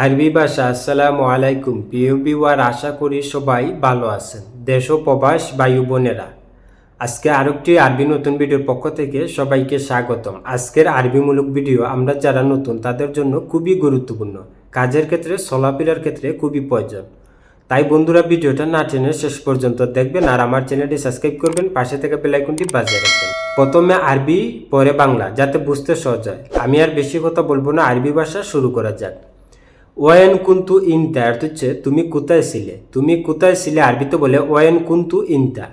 আরবি ভাষা, আসসালামু আলাইকুম প্রিয় বিওয়ার আশা করি সবাই ভালো আছেন। দেশ ও প্রবাস বায়ু বোনেরা, আজকে আরেকটি আরবি নতুন ভিডিওর পক্ষ থেকে সবাইকে স্বাগতম। আজকের আরবিমূলক ভিডিও আমরা যারা নতুন, তাদের জন্য খুবই গুরুত্বপূর্ণ। কাজের ক্ষেত্রে, চলাফেরার ক্ষেত্রে খুবই প্রয়োজন। তাই বন্ধুরা, ভিডিওটা না টেনে শেষ পর্যন্ত দেখবেন আর আমার চ্যানেলটি সাবস্ক্রাইব করবেন, পাশে থেকে বেলাইকনটি বাজিয়ে রাখবেন। প্রথমে আরবি, পরে বাংলা, যাতে বুঝতে সহজ হয়। আমি আর বেশি কথা বলব না, আরবি ভাষা শুরু করা যাক। ওয়েন কুন্তু ইনতা, অর্থ হচ্ছে তুমি কোথায় ছিলে? তুমি কোথায় ছিলে আরবিতে বলে ওয়েন কুন্তু ইনতা।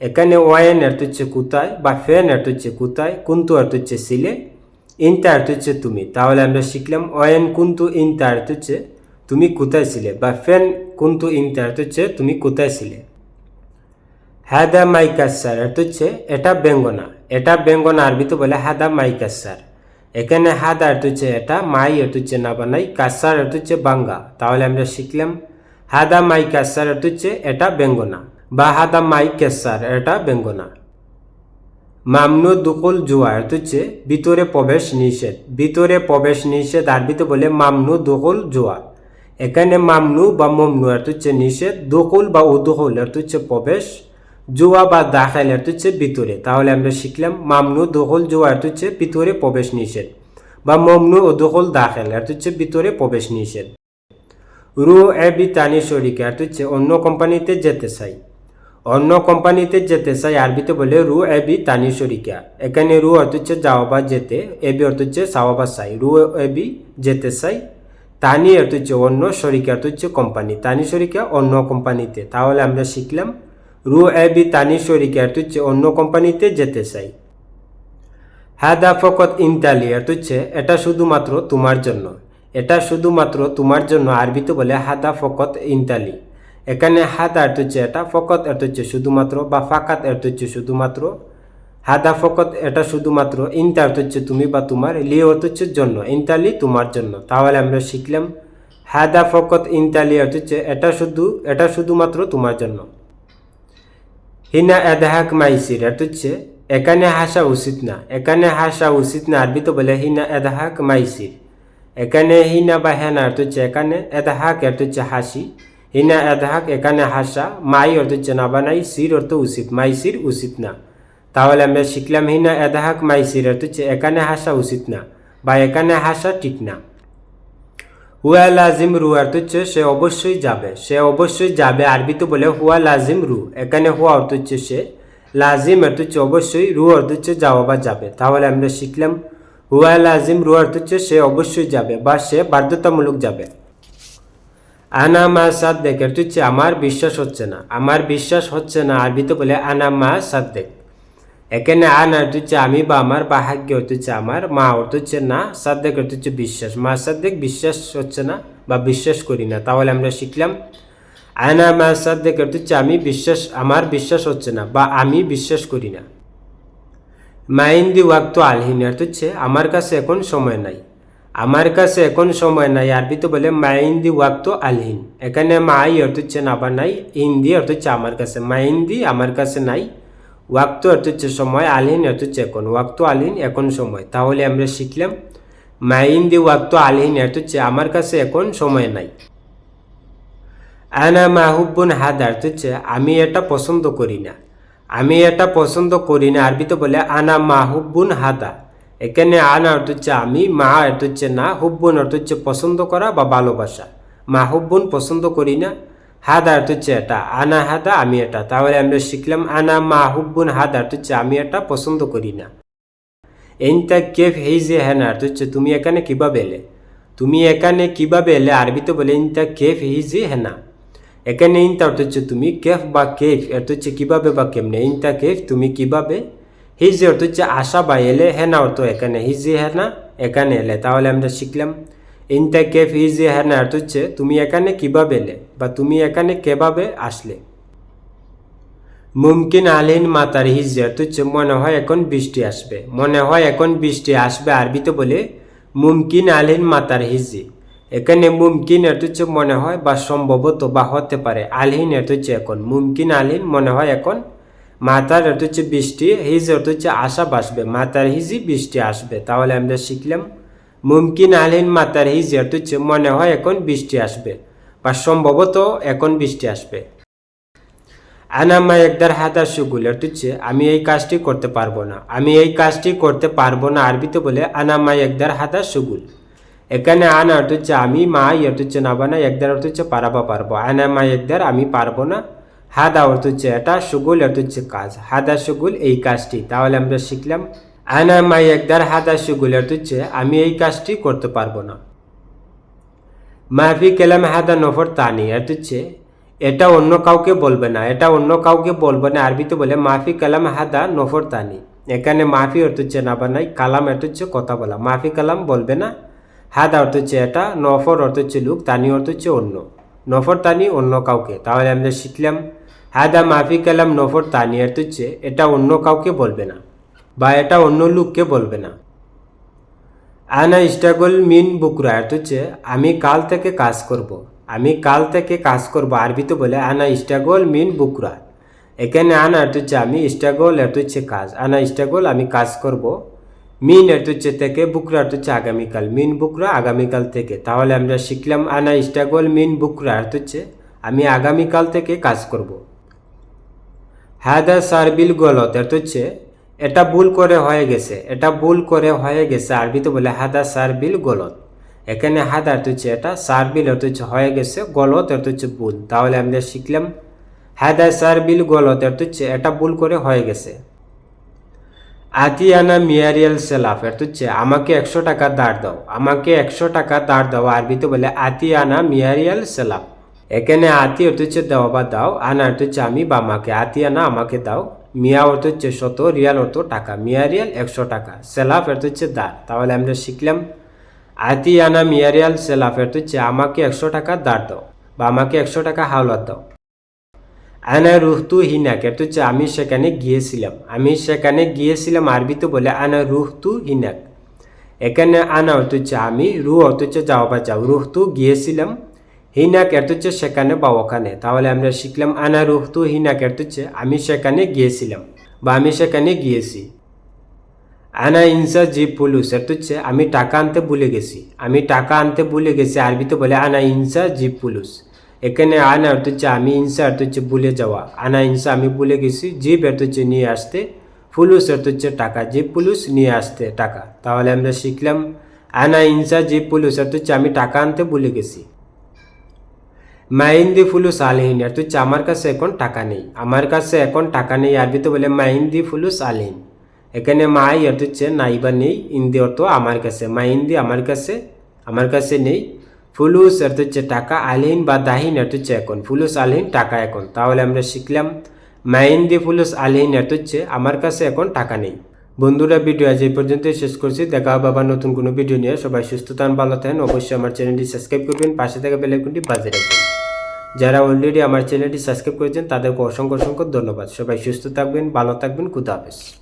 এখানে ওয়েন অর্থ হচ্ছে কোথায় বা ফেন অর্থ হচ্ছে কোথায়, কুন্তু অর্থ হচ্ছে ছিলে, ইনতা অর্থ হচ্ছে তুমি। তাহলে আমরা শিখলাম ওয়েন কুন্তু ইনতা অর্থ হচ্ছে তুমি কোথায় ছিলে বা ফেন কুন্তু ইনতা অর্থ হচ্ছে তুমি কোথায় ছিলে। হাদা মাইকাসার অর্থ হচ্ছে এটা বেঙ্গনা এটা বেঙ্গনা আরবিতে বলে হাদা মাইকাসার এখানে হাদা অর্থ হচ্ছে এটা মাই হচ্ছে না বানাই কাসার হচ্ছে বাঙ্গা। তাহলে আমরা শিখলাম হাদা মাই কাসার হচ্ছে এটা বেঙ্গনা, বা হাদা মাই কেসার এটা বেঙ্গনা। মামনু দুকুল জুয়া অর্থ হচ্ছে ভিতরে প্রবেশ নিষেধ। ভিতরে প্রবেশ নিষেধ আরবিতে বলে মামনু দুকুল জুয়া। এখানে মামনু বা মমনু অর্থ হচ্ছে নিষেধ, দুকুল বা উদুকুল অর্থ হচ্ছে প্রবেশ জুয়া বা দাখাইল অর্থ হচ্ছে ভিতরে। তাহলে আমরা শিখলাম মামনু দখল জুয়া অর্থ হচ্ছে ভিতরে প্রবেশ নিষেধ বা মমনু ও দখল দাখেল অর্থ হচ্ছে ভিতরে প্রবেশ নিষেধ। রু এ বি তানি শরিকা অর্থ হচ্ছে অন্য কোম্পানিতে যেতে চাই। অন্য কোম্পানিতে যেতে চাই আরবিতে বলে রু এ বি তানি শরিকা। এখানে রু অর্থ হচ্ছে যাওয়া বা যেতে, এ বি অর্থ হচ্ছে চাওয়া বা চাই। রু এ বি যেতে চাই, তানি অর্থ হচ্ছে অন্য শরিকা অর্থ হচ্ছে কোম্পানি, তানি শরিকা অন্য কোম্পানিতে। তাহলে আমরা শিখলাম রু এ বি তানি শরিকা হচ্ছে অন্য কোম্পানিতে যেতে চাই। হাদা ফকত ইনতালি হচ্ছে এটা শুধুমাত্র তোমার জন্য। এটা শুধুমাত্র তোমার জন্য আরবিতে বলে হাদা ফকত ইনতালি। এখানে হাদা অর্থ হচ্ছে এটা, ফকত অর্থ হচ্ছে শুধুমাত্র বা ফাকাত হচ্ছে শুধুমাত্র। হাদা ফকত এটা শুধুমাত্র ইনতা অর্থ হচ্ছে তুমি বা তোমার লি অর্থ জন্য, ইনতালি তোমার জন্য। তাহলে আমরা শিখলাম, হাদা ফকত ইনতালি অর্থ হচ্ছে এটা শুধু, এটা শুধুমাত্র তোমার জন্য। হিনা এদাহাক মাইসির অর্থ হচ্ছে এখানে হাসা উচিত না। এখানে হাসা উচিত না আরবিতে বলে হিনা এদাহাক মাইসির। এখানে হিনা বা হেনা অর্থ হচ্ছে এখানে এদাহাক অর্থ হচ্ছে হাসি। হিনা এদাহাক এখানে হাসা, মাই অর্থ হচ্ছে না বানাই, সির অর্থ উচিত, মাইসির উচিত না। তাহলে আমরা শিখলাম হিনা এদাহাক মাইসির অর্থ হচ্ছে এখানে হাসা উচিত না, বা এখানে হাসা ঠিক না। হুয়া লাজিম রু অর্থ হচ্ছে সে অবশ্যই যাবে, সে অবশ্যই যাবে আরবিতে বলে হুয়া লাজিম রু, এখানে হুয়া অর্থ হচ্ছে সে। লাজিম অর্থ হচ্ছে অবশ্যই, রু অর্থ হচ্ছে যাওয়া বা যাবে। তাহলে আমরা শিখলাম, হুয়া লাজিম রু অর্থ হচ্ছে সে অবশ্যই যাবে বা সে বাধ্যতামূলক যাবে। আনা মা সাদ্দেক অর্থ হচ্ছে আমার বিশ্বাস হচ্ছে না। আমার বিশ্বাস হচ্ছে না আরবিতে বলে আনা মা সাদ্দেক। এখানে আন অর্থ হচ্ছে আমি বা আমার বা হাগ্য অর্থ আমার, মা অর্থ হচ্ছে না, সাদ্দেক অর্থ হচ্ছে বিশ্বাস। মা সাদ্দেক বিশ্বাস হচ্ছে না বা বিশ্বাস করি না, তাহলে আমরা শিখলাম। আয়না মা সাদ্দেক অর্থ হচ্ছে আমি বিশ্বাস, আমার বিশ্বাস হচ্ছে না বা আমি বিশ্বাস করি না। মাইন্দি ওয়াক্ত আলহিন অর্থ হচ্ছে আমার কাছে এখন সময় নাই। আমার কাছে এখন সময় নাই, আরবিতে বলে মাইন্দি ওয়াক্ত আলহিন। এখানে মাই অর্থ হচ্ছে না বা নাই, ইন্দি অর্থ হচ্ছে আমার কাছে। মাইন্দি আমার কাছে নাই ওয়াক্ত অর্থ হচ্ছে সময় আলহিন অর্থ হচ্ছে এখন। ওয়াক্ত আলহিন এখন সময়। তাহলে আমরা শিখলাম মাইন্দি ওয়াক্ত আলহিন অর্থ হচ্ছে আমার কাছে এখন সময় নাই। আনা মাহুব্বুন হাদা অর্থ হচ্ছে আমি এটা পছন্দ করি না। আমি এটা পছন্দ করি না। আরবিতে বলে আনা মাহুব্বুন হাদা। এখানে আনা অর্থ হচ্ছে আমি, মা অর্থ হচ্ছে না, হুব্বুন অর্থ হচ্ছে পছন্দ করা বা ভালোবাসা। মাহুব্বুন পছন্দ করি না। হাদা অর্থ হচ্ছে এটা, আনা হাদা, আমি এটা। তাহলে আমরা শিখলাম, আনা মাহুব্বুন হাদা অর্থ হচ্ছে আমি এটা পছন্দ করি না। এইটা কেফ হেইজে হ্যানা অর্থ হচ্ছে তুমি এখানে কীভাবে এলে? তুমি এখানে কীভাবে এলে? আরবিতে বলে ইনতা কেফ হিজি হেনা। এখানে ইনতা হচ্ছে তুমি কেফ বা কেফ অর্থ হচ্ছে কীভাবে বা কেমনে? ইনতা কেফ তুমি কীভাবে? হিজি অর্থ হচ্ছে আসা বা এলে হেনা অর্থ এখানে হিজি হেনা এখানে এলে। তাহলে আমরা শিখলাম ইনতা কেফ হিজি হেনা অর্থ হচ্ছে, তুমি এখানে কীভাবে এলে বা তুমি এখানে কেভাবে আসলে? মুমকিন আলহিন মাতার অর্থ হচ্ছে, মনে হয় এখন বৃষ্টি আসবে। মনে হয় এখন বৃষ্টি আসবে আরবিতে বলে মুমকিন আলহিন মাতার হিজি এখানে মুমকিন অর্থ হচ্ছে, মনে হয় বা সম্ভবত বা হতে পারে আলহিন অর্থ হচ্ছে এখন। মুমকিন আলহিন মনে হয় এখন মাতার অর্থ হচ্ছে বৃষ্টি হিজ অর্থ হচ্ছে আশা বাসবে মাতার হিজি বৃষ্টি আসবে। তাহলে আমরা শিখলাম মুমকিন আলহীন মাতার হিজিয়াত হচ্ছে মনে হয় এখন বৃষ্টি আসবে বা সম্ভবত এখন বৃষ্টি আসবে। আনামা একদার হাতার সুগুলের তুচ্ছে আমি এই কাজটি করতে পারব না। আমি এই কাজটি করতে পারব না আরবিতে বলে আনামা একদার হাতার সুগুল। এখানে আন অর্থ হচ্ছে আমি, মা অর্থ হচ্ছে না বানা একদার অর্থ হচ্ছে পারাবা পারব। আনামা একদার আমি পারব না। হাদা অর্থ হচ্ছে এটা, সুগুল অর্থ হচ্ছে কাজ। হাদা সুগুল এই কাজটি। তাহলে আমরা শিখলাম আনামা একদার হাদা সুগুল অর্থ হচ্ছে আমি এই কাজটি করতে পারব না। মাফি কেলাম হাদা নফর তানি অর্থ হচ্ছে এটা অন্য কাউকে বলবে না, এটা অন্য কাউকে বলবে না, আরবিতে বলে মাফি কালাম হাদা নফর তানি এখানে মাফি অর্থ হচ্ছে না বানাই কালাম অর্থ হচ্ছে কথা বলা। মাফি কালাম বলবে না, হাদা অর্থ হচ্ছে এটা, নফর অর্থ হচ্ছে লুক তানি অর্থ হচ্ছে অন্য। নফর তানি অন্য কাউকে, তাহলে আমরা শিখলাম, হাদা মাফি কালাম নফর তানি অর্থ হচ্ছে এটা অন্য কাউকে বলবে না। বা এটা অন্য লোককে বলবে না। আনা ইস্টাগল মিন বুকরা অর্থ হচ্ছে, আমি কাল থেকে কাজ করব। আমি কাল থেকে কাজ করব। আরবিতে বলে আনা ইস্টাগল মিন বুকরা। এখানে আনা অর্থ হচ্ছে, আমি ইস্টাগল অর্থ হচ্ছে কাজ। আনা ইস্টাগল, আমি কাজ করব। মিন অর্থ হচ্ছে থেকে, বুকরা অর্থ হচ্ছে আগামীকাল। মিন বুকরা আগামীকাল থেকে। তাহলে আমরা শিখলাম আনা ইস্টাগল মিন বুকরা অর্থ হচ্ছে, আমি আগামীকাল থেকে কাজ করব। হাদা সারবিল গলত অর্থ হচ্ছে এটা ভুল করে হয়ে গেছে, এটা ভুল করে হয়ে গেছে। আরবিতে বলে, হাদা সারবিল গলত। এখানে হাদা অর্থ হচ্ছে এটা, সারবিল অর্থ হচ্ছে হয়ে গেছে, গলত অর্থ হচ্ছে ভুল। তাহলে আমরা শিখলাম, হাদা সারবিল গলত, অর্থ হচ্ছে এটা ভুল করে হয়ে গেছে। আতিয়ানা মিয়ারিয়াল সেলাফ, অর্থ হচ্ছে, আমাকে একশো টাকা দাঁড় দাও, আমাকে একশো টাকা দাঁড় দাও। আরবিতে বলে, আতিয়ানা মিয়ারিয়াল সেলাফ। এখানে আতি অর্থ হচ্ছে, দেওয়া বা দাও। আনা অর্থ হচ্ছে, আমি বা আমাকে আতিয়ানা, আমাকে দাও। মিয়া অর্থ হচ্ছে শত রিয়াল অর্থ টাকা, মিয়া রিয়াল একশো টাকা, সেলাফ অর্থ হচ্ছে দাঁড়। তাহলে আমরা শিখলাম, আতিয়ানা মিয়া রিয়াল, সেলাফ অর্থ হচ্ছে আমাকে একশো টাকা দাঁড় দাও বা আমাকে একশো টাকা হাওলাত দাও। আনা রুহতু হিনাক এটা হচ্ছে আমি সেখানে গিয়েছিলাম। আমি সেখানে গিয়েছিলাম আরবিতে বলে আনা রুহতু হিনাক। এখানে আনা অর্থ হচ্ছে আমি রু অর্থ হচ্ছে যাও বা যাও রুহতু গিয়েছিলাম। হিনাক এর হচ্ছে সেখানে বা ওখানে তাহলে আমরা শিখলাম আনা রুহতু হিনাক এর হচ্ছে আমি সেখানে গিয়েছিলাম বা আমি সেখানে গিয়েছি আনা ইনসা জি এর হচ্ছে আমি টাকা আনতে ভুলে গেছি আমি টাকা আনতে ভুলে গেছি আরবিতে বলে আনা ইনসা জি পুলুস এখানে আনা অর্থ হচ্ছে আমি ইনসা অর্থ হচ্ছে ভুলে যাওয়া আনা ইনসা আমি ভুলে গেছি জিপ অর্থ হচ্ছে নিয়ে আসতে ফুলুস অর্থ হচ্ছে টাকা জিপ পুলুস নিয়ে আসতে টাকা তাহলে আমরা শিখলাম আনা ইনসা জিপ পুলুস অর্থ হচ্ছে আমি টাকা আনতে ভুলে গেছি মাইন্দি ফুলুস আলহীন অর্থ হচ্ছে আমার কাছে এখন টাকা নেই। আমার কাছে এখন টাকা নেই আরবিতে বলে মাইন্দি ফুলুস আলহীন এখানে মাই হচ্ছে নাই বা নেই, ইন্দি অর্থ আমার কাছে, মাইন্দি আমার কাছে আমার কাছে নেই। ফুলুস অর্থ হচ্ছে টাকা আলহীন বা দাহিন অর্থ হচ্ছে এখন ফুলুস আলহীন, টাকা এখন তাহলে আমরা শিখলাম, মাইন্দি ফুলুস আলহীন অর্থ হচ্ছে আমার কাছে এখন টাকা নেই। বন্ধুরা, ভিডিও আজ এই পর্যন্তই শেষ করছি। দেখা হবে আবার নতুন কোনো ভিডিও নিয়ে। সবাই সুস্থ থান ভালো থাকেন। অবশ্যই আমার চ্যানেলটি সাবস্ক্রাইব করবেন। পাশে থাকা বেলাইকনটি বাজে রাখবেন। যারা অলরেডি আমার চ্যানেলটি সাবস্ক্রাইব করেছেন, তাদেরকে অসংখ্য অসংখ্য ধন্যবাদ। সবাই সুস্থ থাকবেন, ভালো থাকবেন, খুদা হাফেজ।